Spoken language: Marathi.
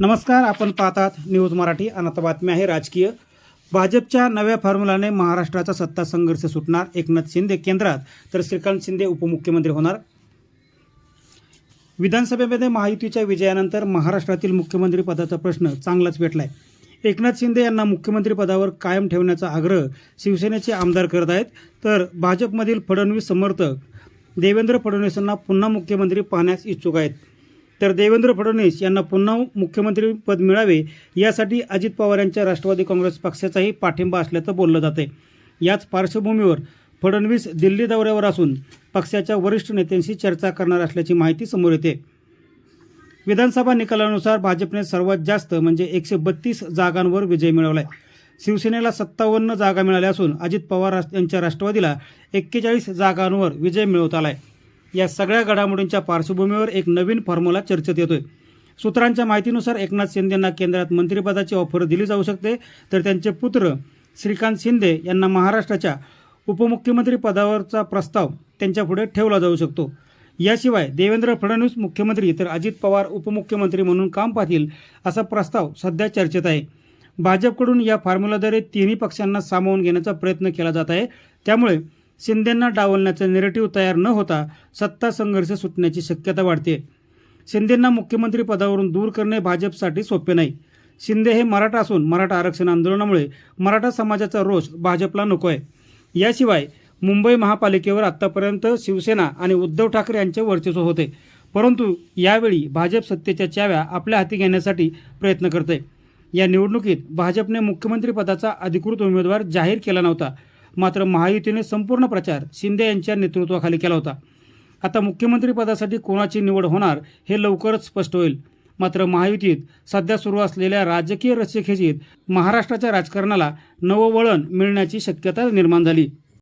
नमस्कार आपण पाहतात न्यूज मराठी. अनाथ बातम्या बातमी आहे राजकीय. भाजपच्या नव्या फॉर्म्युलाने महाराष्ट्राचा सत्ता संघर्ष सुटणार. एकनाथ शिंदे केंद्रात तर श्रीकांत शिंदे उपमुख्यमंत्री होणार. विधानसभेमध्ये महायुतीच्या विजयानंतर महाराष्ट्रातील मुख्यमंत्री पदाचा प्रश्न चांगलाच पेटलाय. एकनाथ शिंदे यांना मुख्यमंत्री पदावर कायम ठेवण्याचा आग्रह शिवसेनेचे आमदार करत आहेत. तर भाजपमधील फडणवीस समर्थक देवेंद्र फडणवीसांना पुन्हा मुख्यमंत्री पाहण्यास इच्छुक आहेत. तर देवेंद्र फडणवीस यांना पुन्हा मुख्यमंत्री पद मिळावे यासाठी अजित पवार यांच्या राष्ट्रवादी काँग्रेस पक्षाचाही पाठिंबा असल्याचं बोललं जाते याच पार्श्वभूमीवर फडणवीस दिल्ली दौऱ्यावर असून पक्षाच्या वरिष्ठ नेत्यांशी चर्चा करणार असल्याची माहिती समोर येते. विधानसभा निकालानुसार भाजपने सर्वात जास्त म्हणजे एकशे बत्तीस जागांवर विजय मिळवलाय. शिवसेनेला सत्तावन्न जागा मिळाल्या असून अजित पवार यांच्या राष्ट्रवादीला एक्केचाळीस जागांवर विजय मिळवता आलाय. या सगळ्या घडामोडींच्या पार्श्वभूमीवर एक नवीन फॉर्म्युला चर्चेत येतोय. सूत्रांच्या माहितीनुसार एकनाथ शिंदेंना केंद्रात मंत्रिपदाची ऑफर दिली जाऊ शकते. तर त्यांचे पुत्र श्रीकांत शिंदे यांना महाराष्ट्राच्या उपमुख्यमंत्री पदावरचा प्रस्ताव त्यांच्यापुढे ठेवला जाऊ शकतो. याशिवाय देवेंद्र फडणवीस मुख्यमंत्री तर अजित पवार उपमुख्यमंत्री म्हणून काम पाहतील असा प्रस्ताव सध्या चर्चेत आहे. भाजपकडून या फॉर्म्युलाद्वारे तिन्ही पक्षांना सामावून घेण्याचा प्रयत्न केला जात आहे. त्यामुळे शिंदेंना डावलण्याचा नेरेटिव्ह तयार न होता सत्ता संघर्ष सुटण्याची शक्यता वाढते. शिंदेंना मुख्यमंत्री पदावरून दूर करणे भाजपसाठी सोपे नाही. शिंदे हे मराठा असून मराठा आरक्षण आंदोलनामुळे मराठा समाजाचा रोष भाजपला नको आहे याशिवाय मुंबई महापालिकेवर आत्तापर्यंत शिवसेना आणि उद्धव ठाकरे यांचे वर्चस्व होते. परंतु यावेळी भाजप सत्तेच्या चाव्या आपल्या हाती घेण्यासाठी प्रयत्न करते या निवडणुकीत भाजपने मुख्यमंत्रीपदाचा अधिकृत उमेदवार जाहीर केला नव्हता. मात्र महायुतीने संपूर्ण प्रचार शिंदे यांच्या नेतृत्वाखाली केला होता. आता मुख्यमंत्रीपदासाठी कोणाची निवड होणार हे लवकरच स्पष्ट होईल. मात्र महायुतीत सध्या सुरू असलेल्या राजकीय रस्सीखेचीत महाराष्ट्राच्या राजकारणाला नवं वळण मिळण्याची शक्यता निर्माण झाली.